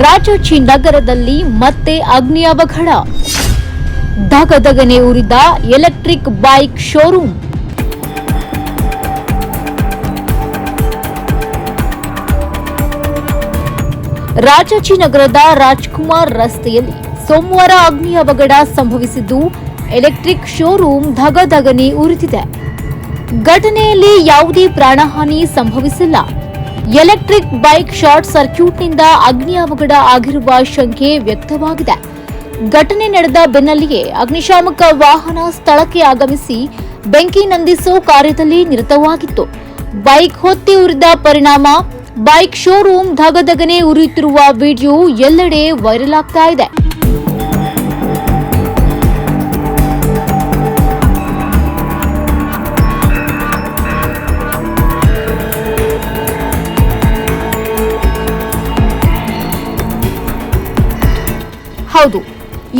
ರಾಜಾಜಿನಗರದಲ್ಲಿ ಮತ್ತೆ ಅಗ್ನಿ ಅವಘಡ. ದಗದಗನೆ ಉರಿದ ಎಲೆಕ್ಟ್ರಿಕ್ ಬೈಕ್ ಶೋರೂಮ್. ರಾಜಾಜಿನಗರದ ರಾಜ್ಕುಮಾರ್ ರಸ್ತೆಯಲ್ಲಿ ಸೋಮವಾರ ಅಗ್ನಿ ಅವಘಡ ಸಂಭವಿಸಿದ್ದು, ಎಲೆಕ್ಟ್ರಿಕ್ ಶೋರೂಮ್ ಧಗಧಗನೆ ಉರಿದಿದೆ. ಘಟನೆಯಲ್ಲಿ ಯಾವುದೇ ಪ್ರಾಣಹಾನಿ ಸಂಭವಿಸಿಲ್ಲ. ಎಲೆಕ್ಟ್ರಿಕ್ ಬೈಕ್ ಶಾರ್ಟ್ ಸರ್ಕ್ಯೂಟ್ನಿಂದ ಅಗ್ನಿ ಅವಘಡ ಆಗಿರುವ ಶಂಕೆ ವ್ಯಕ್ತವಾಗಿದೆ. ಘಟನೆ ನಡೆದ ಬೆನ್ನಲ್ಲಿಯೇ ಅಗ್ನಿಶಾಮಕ ವಾಹನ ಸ್ಥಳಕ್ಕೆ ಆಗಮಿಸಿ ಬೆಂಕಿ ನಂದಿಸೋ ಕಾರ್ಯದಲ್ಲಿ ನಿರತವಾಗಿತ್ತು. ಬೈಕ್ ಹೊತ್ತಿ ಉರಿದ ಪರಿಣಾಮ, ಬೈಕ್ ಶೋರೂಮ್ ಧಗಧಗನೆ ಉರಿಯುತ್ತಿರುವ ವಿಡಿಯೋ ಎಲ್ಲೆಡೆ ವೈರಲ್ ಆಗ್ತಾ ಇದೆ. ಹೌದು.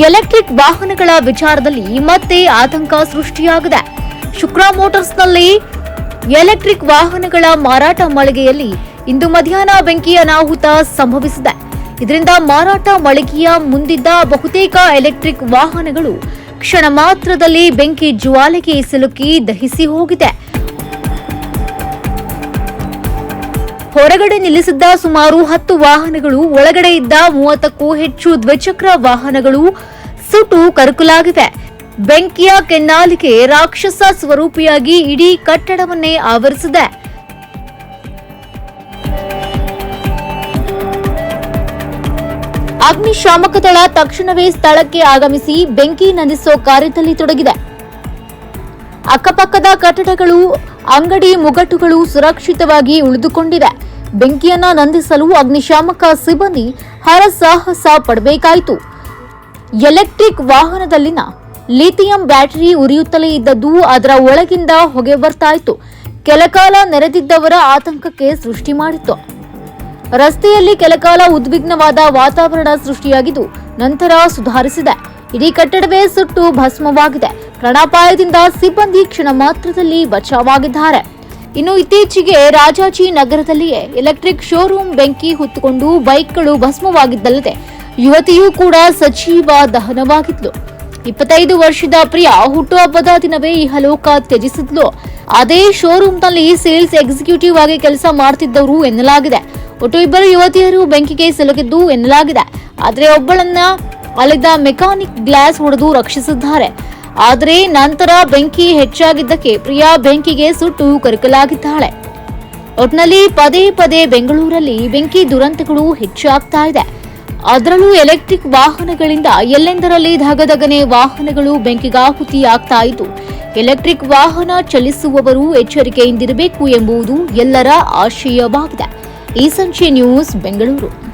ಎಲೆಕ್ಟ್ರಿಕ್ ವಾಹನಗಳ ವಿಚಾರದಲ್ಲಿ ಮತ್ತೆ ಆತಂಕ ಸೃಷ್ಟಿಯಾಗಿದೆ. ಶುಕ್ರ ಮೋಟಾರ್ಸ್ನಲ್ಲಿ ಎಲೆಕ್ಟ್ರಿಕ್ ವಾಹನಗಳ ಮಾರಾಟ ಮಳಿಗೆಯಲ್ಲಿ ಇಂದು ಮಧ್ಯಾಹ್ನ ಬೆಂಕಿ ಅನಾಹುತ ಸಂಭವಿಸಿದೆ. ಇದರಿಂದ ಮಾರಾಟ ಮಳಿಗೆಯ ಮುಂದಿದ್ದ ಬಹುತೇಕ ಎಲೆಕ್ಟ್ರಿಕ್ ವಾಹನಗಳು ಕ್ಷಣ ಮಾತ್ರದಲ್ಲಿ ಬೆಂಕಿ ಜ್ವಾಲೆಗೆ ಸಿಲುಕಿ ದಹಿಸಿ ಹೋಗಿದೆ. ಹೊರಗಡೆ ನಿಲ್ಲಿಸಿದ್ದ ಸುಮಾರು ಹತ್ತು ವಾಹನಗಳು, ಒಳಗಡೆ ಇದ್ದ ಮೂವತ್ತಕ್ಕೂ ಹೆಚ್ಚು ದ್ವಿಚಕ್ರ ವಾಹನಗಳು ಸುಟ್ಟು ಕರಕಲಾಗಿವೆ. ಬೆಂಕಿಯ ಕೆನ್ನಾಲಿಕೆ ರಾಕ್ಷಸ ಸ್ವರೂಪಿಯಾಗಿ ಇಡೀ ಕಟ್ಟಡವನ್ನೇ ಆವರಿಸಿದೆ. ಅಗ್ನಿಶಾಮಕ ದಳ ತಕ್ಷಣವೇ ಸ್ಥಳಕ್ಕೆ ಆಗಮಿಸಿ ಬೆಂಕಿ ನಂದಿಸೋ ಕಾರ್ಯದಲ್ಲಿ ತೊಡಗಿದೆ. ಅಕ್ಕಪಕ್ಕದ ಕಟ್ಟಡಗಳು, ಅಂಗಡಿ ಮುಗಟ್ಟುಗಳು ಸುರಕ್ಷಿತವಾಗಿ ಉಳಿದುಕೊಂಡಿವೆ. ಬೆಂಕಿಯನ್ನ ನಂದಿಸಲು ಅಗ್ನಿಶಾಮಕ ಸಿಬ್ಬಂದಿ ಹರಸಾಹಸ ಪಡಬೇಕಾಯಿತು. ಎಲೆಕ್ಟ್ರಿಕ್ ವಾಹನದಲ್ಲಿನ ಲಿಥಿಯಂ ಬ್ಯಾಟರಿ ಉರಿಯುತ್ತಲೇ ಇದ್ದದ್ದು ಅದರ ಒಳಗಿಂದ ಹೊಗೆ ಬರ್ತಾ ಇತ್ತು ಕೆಲಕಾಲ ನೆರೆದಿದ್ದವರ ಆತಂಕಕ್ಕೆ ಸೃಷ್ಟಿ ಮಾಡಿತ್ತು. ರಸ್ತೆಯಲ್ಲಿ ಕೆಲಕಾಲ ಉದ್ವಿಗ್ನವಾದ ವಾತಾವರಣ ಸೃಷ್ಟಿಯಾಗಿದ್ದು ನಂತರ ಸುಧಾರಿಸಿದೆ. ಇಡೀ ಕಟ್ಟಡವೇ ಸುಟ್ಟು ಭಸ್ಮವಾಗಿದೆ. ಪ್ರಾಣಾಪಾಯದಿಂದ ಸಿಬ್ಬಂದಿ ಕ್ಷಣ ಮಾತ್ರದಲ್ಲಿ ಬಚಾವಾಗಿದ್ದಾರೆ. ಇನ್ನು ಇತ್ತೀಚೆಗೆ ರಾಜಾಜಿ ನಗರದಲ್ಲಿಯೇ ಎಲೆಕ್ಟ್ರಿಕ್ ಶೋರೂಮ್ ಬೆಂಕಿ ಹೊತ್ತುಕೊಂಡು ಬೈಕ್ಗಳು ಭಸ್ಮವಾಗಿದ್ದಲ್ಲದೆ ಯುವತಿಯೂ ಕೂಡ ಸಜೀವ ದಹನವಾಗಿದ್ಲು. ಇಪ್ಪತ್ತೈದು ವರ್ಷದ ಪ್ರಿಯ ಹುಟ್ಟುಹಬ್ಬದ ದಿನವೇ ಈ ಹಲೋಕ ತ್ಯಜಿಸಿದ್ಲು. ಅದೇ ಶೋರೂಮ್ನಲ್ಲಿ ಸೇಲ್ಸ್ ಎಕ್ಸಿಕ್ಯೂಟಿವ್ ಆಗಿ ಕೆಲಸ ಮಾಡ್ತಿದ್ದವರು ಎನ್ನಲಾಗಿದೆ. ಒಟ್ಟು ಇಬ್ಬರು ಯುವತಿಯರು ಬೆಂಕಿಗೆ ಸಿಲುಕಿದ್ದು ಎನ್ನಲಾಗಿದೆ. ಆದರೆ ಒಬ್ಬಳನ್ನ ಅಲ್ಲಿದ್ದ ಮೆಕ್ಯಾನಿಕ್ ಗ್ಲಾಸ್ ಹೊಡೆದು ರಕ್ಷಿಸಿದ್ದಾರೆ. ಆದರೆ ನಂತರ ಬೆಂಕಿ ಹೆಚ್ಚಾಗಿದ್ದಕ್ಕೆ ಪ್ರಿಯಾ ಬೆಂಕಿಗೆ ಸುಟ್ಟು ಕರಕಲಾಗಿದ್ದಾಳೆ. ಒಟ್ನಲ್ಲಿ ಪದೇ ಪದೇ ಬೆಂಗಳೂರಲ್ಲಿ ಬೆಂಕಿ ದುರಂತಗಳು ಹೆಚ್ಚಾಗ್ತಾ ಇದೆ. ಅದರಲ್ಲೂ ಎಲೆಕ್ಟ್ರಿಕ್ ವಾಹನಗಳಿಂದ ಎಲ್ಲೆಂದರಲ್ಲಿ ಧಗಧಗನೆ ವಾಹನಗಳು ಬೆಂಕಿಗಾಹುತಿಯಾಗ್ತಾ ಇದ್ದು, ಎಲೆಕ್ಟ್ರಿಕ್ ವಾಹನ ಚಲಿಸುವವರು ಎಚ್ಚರಿಕೆಯಿಂದಿರಬೇಕು ಎಂಬುದು ಎಲ್ಲರ ಆಶಯವಾಗಿದೆ. ಈ ಸಂಚೆ ನ್ಯೂಸ್ ಬೆಂಗಳೂರು.